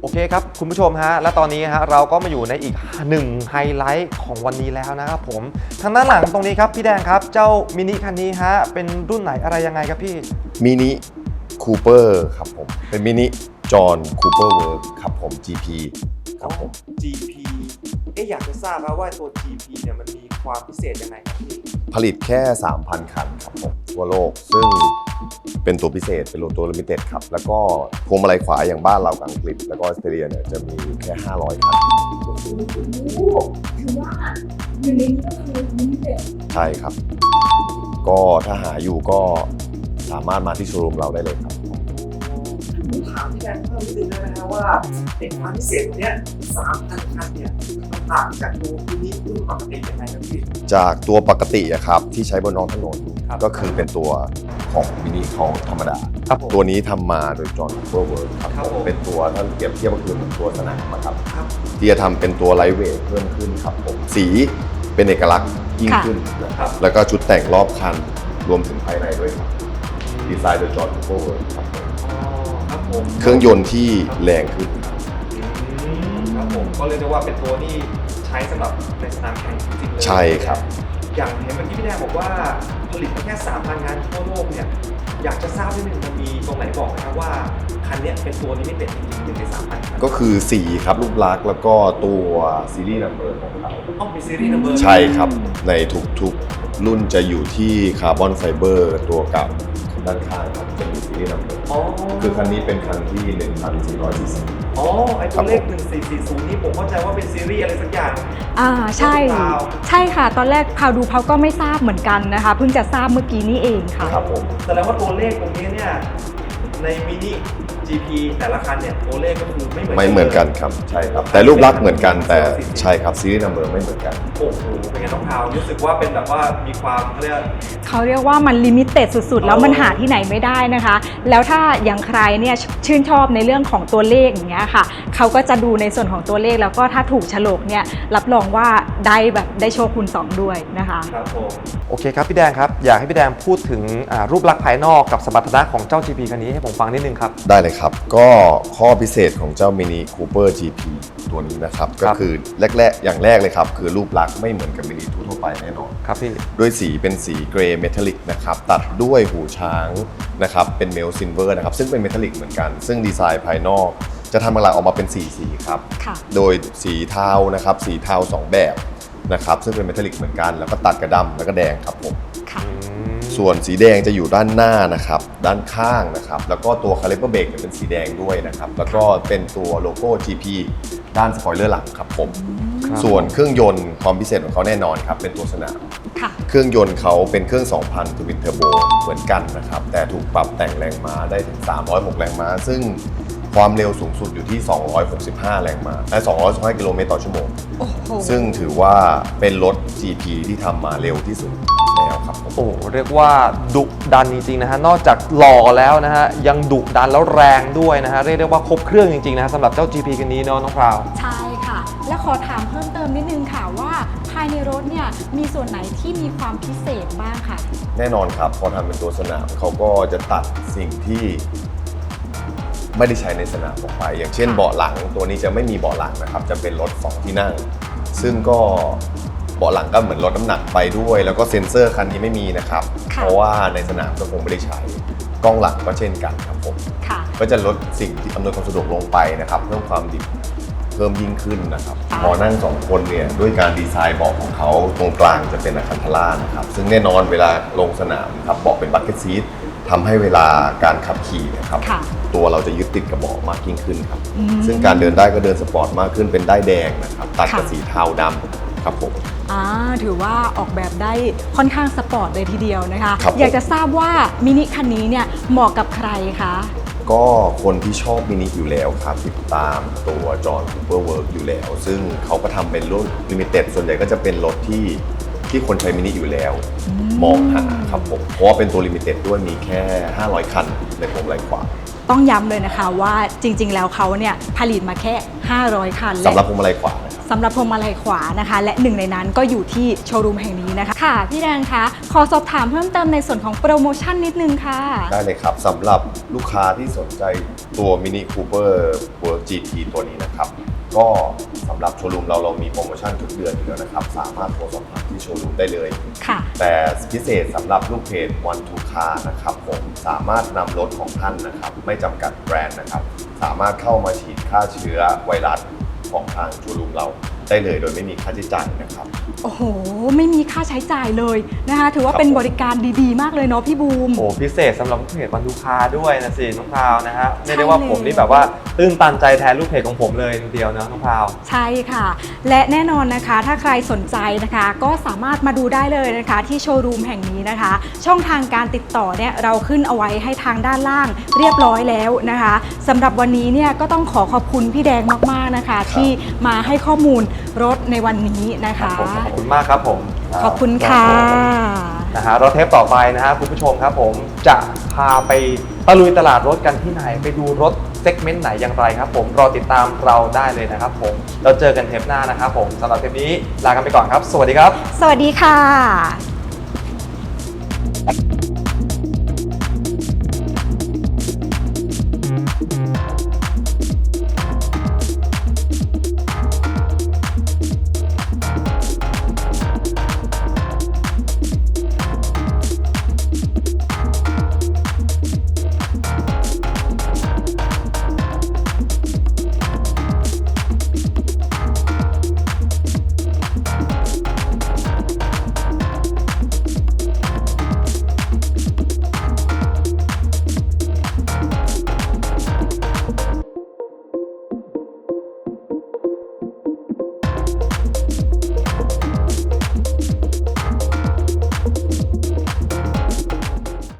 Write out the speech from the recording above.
โอเคครับ คุณผู้ชมฮะ และตอนนี้ฮะเราก็มาอยู่ในอีกหนึ่งไฮไลท์ของวันนี้แล้วนะครับผม ทางด้านหลังตรงนี้ครับพี่แดงครับ เจ้ามินิคันนี้ฮะ เป็นรุ่นไหนอะไรยังไงครับพี่ มินิคูเปอร์ครับผม เป็นมินิจอห์นคูเปอร์เวิร์ครับผม GP ครับผม GP เอ๊ะอยากจะทราบครับว่าตัว GP เนี่ยมันมีความพิเศษยังไงครับพี่ผลิตแค่ 3,000 คันครับผมทั่วโลก ซึ่งเป็นตัวพิเศษ เป็นตัวลิมิเต็ดครับ แล้วก็พวงมาลัยขวาอย่างบ้านเรากับอังกฤษ แล้วก็ออสเตรเลียเนี่ยจะมีแค่ 500 คัน ถือว่าหนึ่งในนี้ก็คือลิมิเต็ดใช่ครับ ก็ถ้าหาอยู่ก็สามารถมาที่โชว์รูมเราได้เลยครับผมถามพี่แดงเพิ่มนิดนึงได้ไหมครับว่าไอ้ความพิเศษเนี้ยสามพันคันเนี่ยมันต่างจากตัวมินิรุ่นปกติยังไงครับพี่จากตัวปกติอะครับที่ใช้บนท้องถนนครับก็คือเป็นตัวของมินิของธรรมดา ครับผม ตัวนี้ทำมาโดยจอห์นคูเปอร์เวิร์ครับครับผม เป็นตัวท่านเปรียบเทียบก็คือเป็นตัวสนามอะครับ ครับ ที่จะทำเป็นตัวไลท์เวทเพิ่มขึ้นครับผมสีเป็นเอกลักษณ์ยิ่งค่ะ ขึ้นนะคครัรับบแล้วก็ชุดแต่งรอบคันรวมถึงภายในด้วยครับ ดีไซน์โดยจอห์นคูเปอร์เวิร์ครับผมอ๋อครับผม เครื่องยนต์ที่แรงขึ้น อืมครับผมก็เรียกได้ว่าเป็นตัวที่ใช้สำหรับในสนามแข่งจริงๆเลยใช่ครับ อย่างเห็นเมื่อกี้พี่แดงบอกว่าผลิตมาแค่3,000งานทั่วโลกเนี่ยอยากจะทราบนิดนึงมันมีตรงไหนบอกนะครับว่าคันเนี้ยเป็นตัวนี้ไม่เป็นจริงๆหนึ่งใน3,000คันก็คือสีครับรูปลักษณ์แล้วก็ตัวซีรีส์นัมเบอร์ของเขาต้องมีซีรีส์นัมเบอร์ใช่ครับในทุกๆรุ่นจะอยู่ที่คาร์บอนไฟเบอร์ตัวกับ ด้านข้างครับจะมีซีรีส์นัมเบอร์อ๋อคือคันนี้เป็นคันที่1,440อ๋อไอตัวเลข 1440 นี่ผมเข้าใจว่าเป็นซีรีส์อะไรสักอย่าง อ่าใช่เปล่าใช่ค่ะ ตอนแรกพาวดูพาวก็ไม่ทราบเหมือนกันนะคะ เพิ่งจะทราบเมื่อกี้นี้เองค่ะ ครับผม แสดงว่าตัวเลขตรงนี้เนี่ยในมินิ GP แต่ละคันเนี่ยตัวเลขก็คือไม่เหมือนไม่เหมือนกันครับใช่ครับ แต่รูปลักษณ์เหมือนกันแต่ใช่ครับซีรีส์นัมเบอร์ไม่เหมือนกันโอ้โหเป็นไงน้องพาวรู้สึกว่าเป็นแบบว่ามีความเขาเรียก เขาเรียกว่ามันลิมิเต็ดสุดๆ แล้วมันหาที่ไหนไม่ได้นะคะ แล้วถ้าอย่างใครเนี่ยชื่นชอบในเรื่องของตัวเลขอย่างเงี้ยค่ะ เขาก็จะดูในส่วนของตัวเลขแล้วก็ถ้าถูกโฉลกเนี่ยรับรองว่าได้แบบได้โชคคุณสองด้วยนะคะ ครับผมโอเคครับพี่แดงครับ อยากให้พี่แดงพูดถึงอ่ารูปลักษณ์ภายนอกกับสมรรถนะของเจ้า GP คันนี้ให้ผมฟังนิดนึงครับ ได้เลยครับก็ข้อพิเศษของเจ้า Mini Cooper GP ตัวนี้นะครับก็คือแรกๆอย่างแรกเลยครับ คือรูปลักษณ์ไม่เหมือนกับมินิทั่วๆไปแน่นอนครับพี่ด้วยสีเป็นสีเกรย์เมทัลลิกนะครับตัดด้วยหูช้างนะครับเป็นเมลซินเวอร์นะครับซึ่งเป็นเมทัลลิกเหมือนกัน ซึ่งดีไซน์ภายนอก จะทำมาลายออกมาเป็นสีสีครับค่ะโดยสีเทานะครับสีเทาสองแบบนะครับซึ่งเป็นเมทัลลิกเหมือนกันแล้วก็ตัดกระดำแล้วก็แดงครับผมค่ะ ส่วนสีแดงจะอยู่ด้านหน้านะครับด้านข้างนะครับแล้วก็ตัวคาลิเปอร์เบรกเป็นสีแดงด้วยนะครับแล้วก็เป็นตัวโลโก้ GP ด้านสปอยเลอร์หลังครับผม ครับ ส่วนเครื่องยนต์ความพิเศษของเขาแน่นอนครับเป็นตัวสนาม ค่ะ เครื่องยนต์เขาเป็นเครื่อง 2,000 ทวินเทอร์โบเหมือนกันนะครับ แต่ถูกปรับแต่งแรงม้าได้ถึง 306 แรงม้า ซึ่งความเร็วสูงสุดอยู่ที่ 265 แรงม้าและ225กิโลเมตรต่อชั่วโมง โอ้โหซึ่งถือว่าเป็นรถ GP ที่ทำมาเร็วที่สุด แล้วครับผมโอ้เรียกว่าดุดันจริงๆนะฮะนอกจากหล่อแล้วนะฮะยังดุดันแล้วแรงด้วยนะฮะเรียกได้ว่าครบเครื่องจริงๆนะฮะสำหรับเจ้า GP คันนี้เนาะน้องพราว ใช่ค่ะ และขอถามเพิ่มเติมนิดนึงค่ะว่าภายในรถเนี่ยมีส่วนไหนที่มีความพิเศษบ้างค่ะ แน่นอนครับพอทำเป็นตัวสนามเขาก็จะตัดสิ่งที่ไม่ได้ใช้ในสนามออกไป อย่างเช่นค่ะเบาะหลังตัวนี้จะไม่มีเบาะหลังนะครับ จะเป็นรถสองที่นั่ง ซึ่งก็ เบาะหลังก็เหมือนลดน้ำหนักไปด้วย แล้วก็เซ็นเซอร์คันนี้ไม่มีนะครับ ค่ะ เพราะว่าในสนามก็คงไม่ได้ใช้กล้องหลังก็เช่นกันครับผมค่ะ ก็จะลดสิ่งที่อำนวยความสะดวกลงไปนะครับเพิ่มความดิบเพิ่มยิ่งขึ้นนะครับค่ะ พอนั่งสองคนเนี่ยด้วยการดีไซน์เบาะของเขาตรงกลางจะเป็นอะคันทาร่านะครับซึ่งแน่นอนเวลาลงสนามครับเบาะเป็นบัคเก็ตซีททำให้เวลาการขับขี่นะครับค่ะ ตัวเราจะยึดติดกับเบาะมากยิ่งขึ้นครับ อืม ซึ่งการเดินได้ก็เดินสปอร์ตมากขึ้นเป็นได้ายแดงนะครับตัดกับค่ะ สีเทาดำ ครับผม อ่าถือว่าออกแบบได้ค่อนข้างสปอร์ตเลยทีเดียวนะคะ ครับผม อยากจะทราบว่ามินิคันนี้เนี่ยเหมาะกับใครคะ ก็คนที่ชอบมินิอยู่แล้วครับติดตามตัวจอห์นคูเปอร์เวิร์กอยู่แล้ว ซึ่งเขาก็ทำเป็นรุ่นลิมิเต็ดส่วนใหญ่ก็จะเป็นรถที่ที่คนใช้มินิอยู่แล้ว มองหาครับผม เพราะว่าเป็นตัวลิมิเต็ดด้วยมีแค่ 500 คันในผมไรขวา ต้องย้ำเลยนะคะว่าจริง ๆ แล้วเขาเนี่ยผลิตมาแค่ 500 คันและ สำหรับพวงมาลัยขวานะครับ สำหรับพวงมาลัยขวานะคะ และหนึ่งในนั้นก็อยู่ที่โชว์รูมแห่งนี้นะคะ ค่ะ พี่แดงคะ ขอสอบถามเพิ่มเติมในส่วนของโปรโมชั่นนิดนึงค่ะ ได้เลยครับสำหรับลูกค้าที่สนใจตัว Mini Cooper World GT ตัวนี้นะครับ ก็สำหรับโชว์รูมเราเรามีโปรโมชั่นทุกเดือนอยู่แล้วนะครับ สามารถโทรสอบถามที่โชว์รูมได้เลย ค่ะ แต่พิเศษสำหรับลูกเพจ One to Car นะครับผมสามารถนำรถของท่านนะครับ ไม่จำกัดแบรนด์นะครับ สามารถเข้ามาฉีดฆ่าเชื้อไวรัสของทางโชว์รูมเรา ได้เลย โดยไม่มีค่าใช้จ่ายนะครับ โอ้โห ไม่มีค่าใช้จ่ายเลยนะคะ ถือว่าครับ เป็นผมบริการดีๆ มากเลยเนาะพี่บูม โอ้พิเศษสำหรับลูกเพจวันลูกค้าด้วยนะสิน้องพราวนะฮะใช่ เรียกได้ว่าเลยผมนี่แบบว่าตื้นตันใจแทนลูกเพจของผมเลยทีเดียวนะน้องพราว ใช่ค่ะ และแน่นอนนะคะ ถ้าใครสนใจนะคะ ก็สามารถมาดูได้เลยนะคะ ที่โชว์รูมแห่งนี้นะคะ ช่องทางการติดต่อเนี่ยเราขึ้นเอาไว้ให้ทางด้านล่างเรียบร้อยแล้วนะคะสำหรับวันนี้เนี่ยก็ต้องขอขอบคุณพี่แดงมากๆนะคะ ที่มาให้ข้อมูลรถในวันนี้นะครัคะบผมขอบคุณมากครับผมขอบคุณค่ะนะฮะเราเทปต่อไปนะฮะคุณผู้ชมครับผมจะพาไปตะลุยตลาดรถกันที่ไหน ไปดูรถเซกเมนต์ไหนอย่างไรครับผมรอติดตามเราได้เลยนะครับผมเราเจอกันเทปหน้านะครับผมสำหรับเทปนี้ลากันไปก่อนครับ สวัสดีครับ สวัสดีค่ะ